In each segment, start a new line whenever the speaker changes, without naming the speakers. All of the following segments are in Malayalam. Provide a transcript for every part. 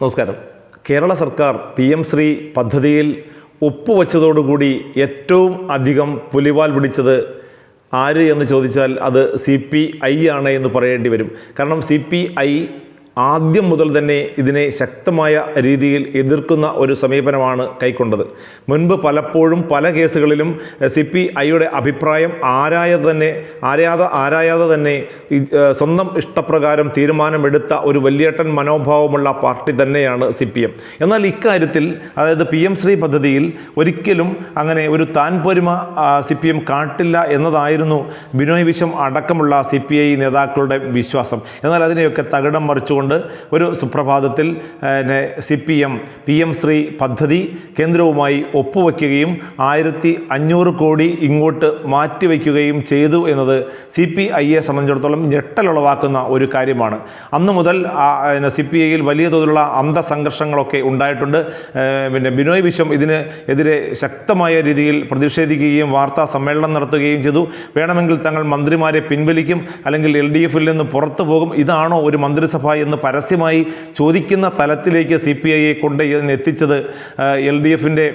നമസ്കാരം. കേരള സർക്കാർ പി എം ശ്രീ പദ്ധതിയിൽ ഒപ്പുവെച്ചതോടുകൂടി ഏറ്റവും അധികം പുലിവാൽ പിടിച്ചത് ആര് എന്ന് ചോദിച്ചാൽ അത് സി പി ഐ ആണ് എന്ന് പറയേണ്ടി വരും. കാരണം സി പി ഐ ആദ്യം മുതൽ തന്നെ ഇതിനെ ശക്തമായ രീതിയിൽ എതിർക്കുന്ന ഒരു സമീപനമാണ് കൈക്കൊണ്ടത്. മുൻപ് പലപ്പോഴും പല കേസുകളിലും സി പി ഐയുടെ അഭിപ്രായം ആരായത് തന്നെ ആരാതെ ആരായാതെ തന്നെ സ്വന്തം ഇഷ്ടപ്രകാരം തീരുമാനമെടുത്ത ഒരു വലിയേട്ടൻ മനോഭാവമുള്ള പാർട്ടി തന്നെയാണ് സി പി എം. എന്നാൽ ഇക്കാര്യത്തിൽ അതായത് പി എം ശ്രീ പദ്ധതിയിൽ ഒരിക്കലും അങ്ങനെ ഒരു താൻപൊരുമ സി പി എം കാട്ടില്ല എന്നതായിരുന്നു ബിനോയ് വിശ്വം അടക്കമുള്ള സി പി ഐ നേതാക്കളുടെ വിശ്വാസം. എന്നാൽ അതിനെയൊക്കെ തകിടം മറിച്ചുകൊണ്ട് ഒരു സുപ്രഭാതത്തിൽ C P M P M Shri പദ്ധതി കേന്ദ്രവുമായി ഒപ്പുവെക്കുകയും ആയിരത്തി അഞ്ഞൂറ് കോടി ഇങ്ങോട്ട് മാറ്റിവെക്കുകയും ചെയ്തു എന്നത് സി പി ഐയെ സംബന്ധിച്ചിടത്തോളം ഞെട്ടലുളവാക്കുന്ന ഒരു കാര്യമാണ്. അന്ന് മുതൽ സി പി ഐയിൽ വലിയ തോതിലുള്ള അന്തസംഘർഷങ്ങളൊക്കെ ഉണ്ടായിട്ടുണ്ട്. പിന്നെ ബിനോയ് വിശ്വം ഇതിന് എതിരെ ശക്തമായ രീതിയിൽ പ്രതിഷേധിക്കുകയും വാർത്താ സമ്മേളനം നടത്തുകയും ചെയ്തു. വേണമെങ്കിൽ തങ്ങൾ മന്ത്രിമാരെ പിൻവലിക്കും അല്ലെങ്കിൽ എൽ ഡി എഫിൽ നിന്ന് പുറത്തു പോകും. ഇതാണോ ഒരു മന്ത്രിസഭ എന്ന് പരസ്യമായി ചോദിക്കുന്ന തലത്തിലേക്ക് സി പി ഐയെ കൊണ്ട് എത്തിച്ചത് എൽ ഡി എഫിന്റെ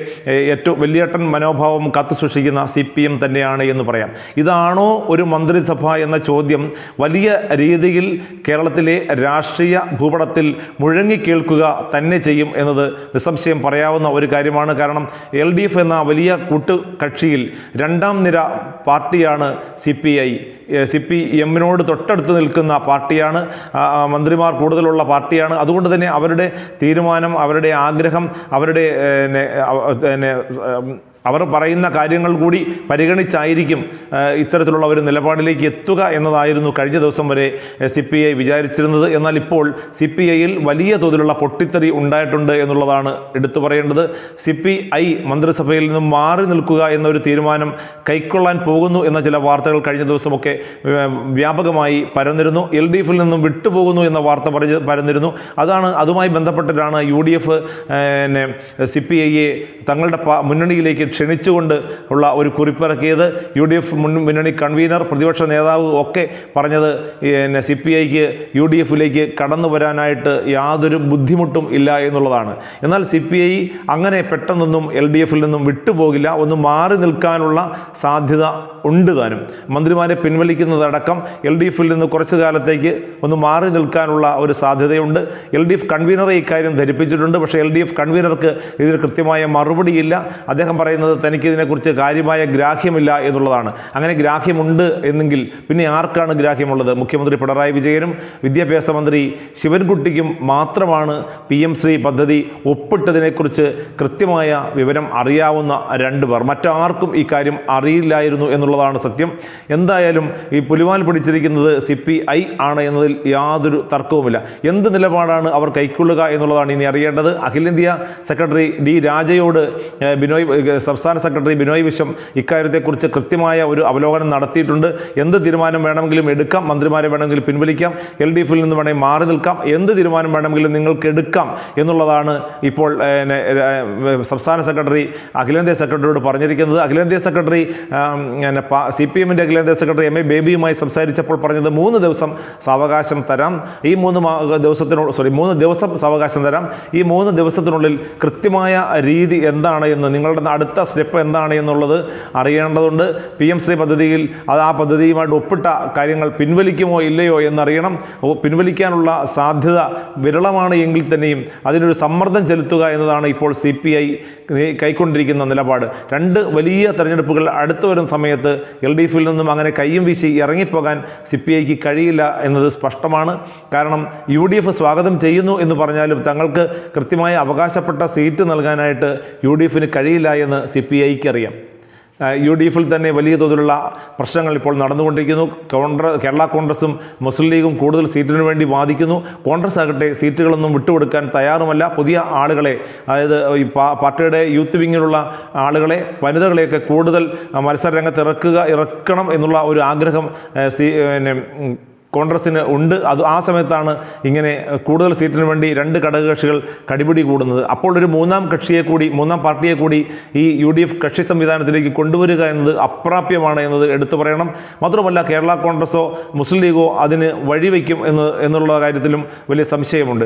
ഏറ്റവും വലിയേട്ടൻ മനോഭാവം കാത്തു സൂക്ഷിക്കുന്ന സി പി എം തന്നെയാണ് എന്ന് പറയാം. ഇതാണോ ഒരു മന്ത്രിസഭ എന്ന ചോദ്യം? വലിയ രീതിയിൽ കേരളത്തിലെ രാഷ്ട്രീയ ഭൂപടത്തിൽ മുഴങ്ങിക്കേൾക്കുക തന്നെ ചെയ്യും എന്നത് നിസ്സംശയം പറയാവുന്ന ഒരു കാര്യമാണ്. കാരണം എൽ ഡി എഫ് എന്ന വലിയ കൂട്ടുകക്ഷിയിൽ രണ്ടാം നിര പാർട്ടിയാണ് C P I. C P എമ്മിനോട് തൊട്ടടുത്ത് നിൽക്കുന്ന പാർട്ടിയാണ് മന്ത്രിമാർ കൂടുതലുള്ള പാർട്ടിയാണ്. അതുകൊണ്ട് തന്നെ അവരുടെ തീരുമാനം അവരുടെ ആഗ്രഹം അവരുടെ പിന്നെ, അവർ പറയുന്ന കാര്യങ്ങൾ കൂടി പരിഗണിച്ചായിരിക്കും ഇത്തരത്തിലുള്ള ഒരു നിലപാടിലേക്ക് എത്തുക എന്നതായിരുന്നു കഴിഞ്ഞ ദിവസം വരെ സി പി ഐ വിചാരിച്ചിരുന്നത്. എന്നാൽ ഇപ്പോൾ സി പി ഐയിൽ വലിയ തോതിലുള്ള പൊട്ടിത്തെറി ഉണ്ടായിട്ടുണ്ട് എന്നുള്ളതാണ് എടുത്തു പറയേണ്ടത്. സി പി ഐ മന്ത്രിസഭയിൽ നിന്നും മാറി നിൽക്കുക എന്നൊരു തീരുമാനം കൈക്കൊള്ളാൻ പോകുന്നു എന്ന ചില വാർത്തകൾ കഴിഞ്ഞ ദിവസമൊക്കെ വ്യാപകമായി പരന്നിരുന്നു. എൽ ഡി എഫിൽ നിന്നും വിട്ടുപോകുന്നു എന്ന വാർത്ത പറഞ്ഞ് പരന്നിരുന്നു. അതാണ് അതുമായി ബന്ധപ്പെട്ടിട്ടാണ് U D F C P ഐയെ തങ്ങളുടെ മുന്നണിയിലേക്ക് ക്ഷണിച്ചുകൊണ്ട് ഉള്ള ഒരു കുറിപ്പിറക്കിയത് യു ഡി എഫ് മുൻ മുന്നണി കൺവീനർ പ്രതിപക്ഷ നേതാവ് ഒക്കെ പറഞ്ഞത് പിന്നെ സി പി ഐക്ക് യു ഡി എഫിലേക്ക് കടന്നു വരാനായിട്ട് യാതൊരു ബുദ്ധിമുട്ടും ഇല്ല എന്നുള്ളതാണ്. എന്നാൽ സി പി ഐ അങ്ങനെ പെട്ടെന്നൊന്നും എൽ ഡി എഫിൽ നിന്നും വിട്ടുപോകില്ല. ഒന്ന് മാറി നിൽക്കാനുള്ള സാധ്യത ഉണ്ട് താനും. മന്ത്രിമാരെ പിൻവലിക്കുന്നതടക്കം എൽ ഡി എഫിൽ നിന്ന് കുറച്ചു കാലത്തേക്ക് ഒന്ന് മാറി നിൽക്കാനുള്ള ഒരു സാധ്യതയുണ്ട്. എൽ ഡി എഫ് കൺവീനറെ ഇക്കാര്യം ധരിപ്പിച്ചിട്ടുണ്ട്. പക്ഷേ എൽ ഡി എഫ് കൺവീനർക്ക് ഇതിന് കൃത്യമായ മറുപടിയില്ല. അദ്ദേഹം പറയുന്നത് തനിക്ക് ഇതിനെക്കുറിച്ച് കാര്യമായ ഗ്രാഹ്യമില്ല എന്നുള്ളതാണ്. അങ്ങനെ ഗ്രാഹ്യമുണ്ട് എന്നെങ്കിൽ പിന്നെ ആർക്കാണ് ഗ്രാഹ്യമുള്ളത്? മുഖ്യമന്ത്രി പിണറായി വിജയനും വിദ്യാഭ്യാസ മന്ത്രി ശിവൻകുട്ടിക്കും മാത്രമാണ് പി എം ശ്രീ പദ്ധതി ഒപ്പിട്ടതിനെക്കുറിച്ച് കൃത്യമായ വിവരം അറിയാവുന്ന രണ്ട് പേർ. മറ്റാർക്കും ഈ കാര്യം അറിയില്ലായിരുന്നു എന്നുള്ളതാണ് സത്യം. എന്തായാലും ഈ പുലിവാൽ പിടിച്ചിരിക്കുന്നത് സി പി ഐ ആണ് എന്നതിൽ യാതൊരു തർക്കവുമില്ല. എന്ത് നിലപാടാണ് അവർ കൈക്കൊള്ളുക എന്നുള്ളതാണ് ഇനി അറിയേണ്ടത്. അഖിലേന്ത്യാ സെക്രട്ടറി ഡി രാജയോട് ബിനോയ് സംസ്ഥാന സെക്രട്ടറി ബിനോയ് വിശ്വം ഇക്കാര്യത്തെക്കുറിച്ച് കൃത്യമായ ഒരു അവലോകനം നടത്തിയിട്ടുണ്ട്. എന്ത് തീരുമാനം വേണമെങ്കിലും എടുക്കാം. മന്ത്രിമാരെ വേണമെങ്കിലും പിൻവലിക്കാം. എൽ ഡി എഫിൽ നിന്ന് വേണമെങ്കിൽ മാറി നിൽക്കാം. എന്ത് തീരുമാനം വേണമെങ്കിലും നിങ്ങൾക്ക് എടുക്കാം എന്നുള്ളതാണ് ഇപ്പോൾ സംസ്ഥാന സെക്രട്ടറി അഖിലേന്ത്യാ സെക്രട്ടറിയോട് പറഞ്ഞിരിക്കുന്നത്. അഖിലേന്ത്യാ സെക്രട്ടറി സി പി എമ്മിന്റെ അഖിലേന്ത്യാ സെക്രട്ടറി എം എ ബേബിയുമായി സംസാരിച്ചപ്പോൾ പറഞ്ഞത് മൂന്ന് ദിവസം സാവകാശം തരാം. ഈ മൂന്ന് ദിവസത്തിനുള്ളിൽ സോറി മൂന്ന് ദിവസം സാവകാശം തരാം. ഈ മൂന്ന് ദിവസത്തിനുള്ളിൽ കൃത്യമായ രീതി എന്താണ് എന്ന് നിങ്ങളുടെ അടുത്ത സ്റ്റെപ്പ് എന്താണ് എന്നുള്ളത് അറിയേണ്ടതുണ്ട്. പി എം ശ്രീ പദ്ധതിയിൽ അത് ആ പദ്ധതിയുമായിട്ട് ഒപ്പിട്ട കാര്യങ്ങൾ പിൻവലിക്കുമോ ഇല്ലയോ എന്നറിയണം. പിൻവലിക്കാനുള്ള സാധ്യത വിരളമാണ് എങ്കിൽ തന്നെയും അതിനൊരു സമ്മർദ്ദം ചെലുത്തുക എന്നതാണ് ഇപ്പോൾ സി പി ഐ കൈക്കൊണ്ടിരിക്കുന്ന നിലപാട്. രണ്ട് വലിയ തെരഞ്ഞെടുപ്പുകൾ അടുത്തു വരുന്ന സമയത്ത് എൽ ഡി എഫിൽ നിന്നും അങ്ങനെ കയ്യും വീശി ഇറങ്ങിപ്പോകാൻ സി പി ഐക്ക് കഴിയില്ല എന്നത് സ്പഷ്ടമാണ്. കാരണം യു ഡി എഫ് സ്വാഗതം ചെയ്യുന്നു എന്ന് പറഞ്ഞാലും തങ്ങൾക്ക് കൃത്യമായ അവകാശപ്പെട്ട സീറ്റ് നൽകാനായിട്ട് യു ഡി എഫിന് കഴിയില്ല എന്ന് സി പി ഐക്ക് അറിയാം യു ഡി എഫിൽ തന്നെ വലിയ തോതിലുള്ള പ്രശ്നങ്ങൾ ഇപ്പോൾ നടന്നുകൊണ്ടിരിക്കുന്നു. കോൺഗ്രസ് കേരള കോൺഗ്രസും മുസ്ലിം ലീഗും കൂടുതൽ സീറ്റിനു വേണ്ടി വാദിക്കുന്നു. കോൺഗ്രസ് ആകട്ടെ സീറ്റുകളൊന്നും വിട്ടുകൊടുക്കാൻ തയ്യാറുമല്ല. പുതിയ ആളുകളെ അതായത് ഈ പാർട്ടിയുടെ യൂത്ത് വിങ്ങിലുള്ള ആളുകളെ വനിതകളെയൊക്കെ കൂടുതൽ മത്സര രംഗത്ത് ഇറക്കുക ഇറക്കണം എന്നുള്ള ഒരു ആഗ്രഹം സി പിന്നെ ഉം, കോൺഗ്രസിന് ഉണ്ട്. അത് ആ സമയത്താണ് ഇങ്ങനെ കൂടുതൽ സീറ്റിന് വേണ്ടി രണ്ട് ഘടകകക്ഷികൾ കടിപിടി കൂടുന്നത്. അപ്പോൾ ഒരു മൂന്നാം കക്ഷിയെ കൂടി മൂന്നാം പാർട്ടിയെ കൂടി ഈ യു ഡി എഫ് കക്ഷി സംവിധാനത്തിലേക്ക് കൊണ്ടുവരിക എന്നത് അപ്രാപ്യമാണ് എന്നത് എടുത്തു പറയണം. മാത്രമല്ല കേരള കോൺഗ്രസോ മുസ്ലിം ലീഗോ അതിന് വഴിവെക്കും എന്ന് എന്നുള്ള കാര്യത്തിലും വലിയ സംശയമുണ്ട്.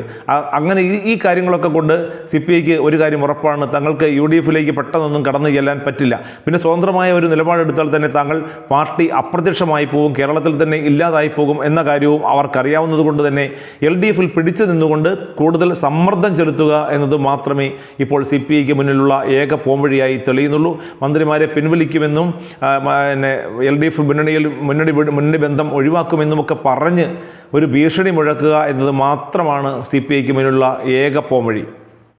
അങ്ങനെ ഈ ഈ കാര്യങ്ങളൊക്കെ കൊണ്ട് സി പി ഐക്ക് ഒരു കാര്യം ഉറപ്പാണ്. തങ്ങൾക്ക് യു ഡി എഫിലേക്ക് പെട്ടെന്നൊന്നും കടന്നു ചെല്ലാൻ പറ്റില്ല. പിന്നെ സ്വതന്ത്രമായ ഒരു നിലപാടെടുത്താൽ തന്നെ താങ്കൾ പാർട്ടി അപ്രത്യക്ഷമായി പോകും കേരളത്തിൽ തന്നെ ഇല്ലാതായി പോകും എന്ന കാര്യവും അവർക്കറിയാവുന്നത് കൊണ്ട് തന്നെ എൽ ഡി എഫിൽ പിടിച്ചു നിന്നുകൊണ്ട് കൂടുതൽ സമ്മർദ്ദം ചെലുത്തുക എന്നത് മാത്രമേ ഇപ്പോൾ സി പി ഐക്ക് മുന്നിലുള്ള ഏക പോംവഴിയായി തെളിയുന്നുള്ളൂ. മന്ത്രിമാരെ പിൻവലിക്കുമെന്നും പിന്നെ എൽ ഡി എഫ് മുന്നണിയിൽ മുന്നണി മുന്നണി ബന്ധം ഒഴിവാക്കുമെന്നുമൊക്കെ പറഞ്ഞ് ഒരു ഭീഷണി മുഴക്കുക എന്നത് മാത്രമാണ് സി പി ഐക്ക് മുന്നിലുള്ള ഏക പോംവഴി.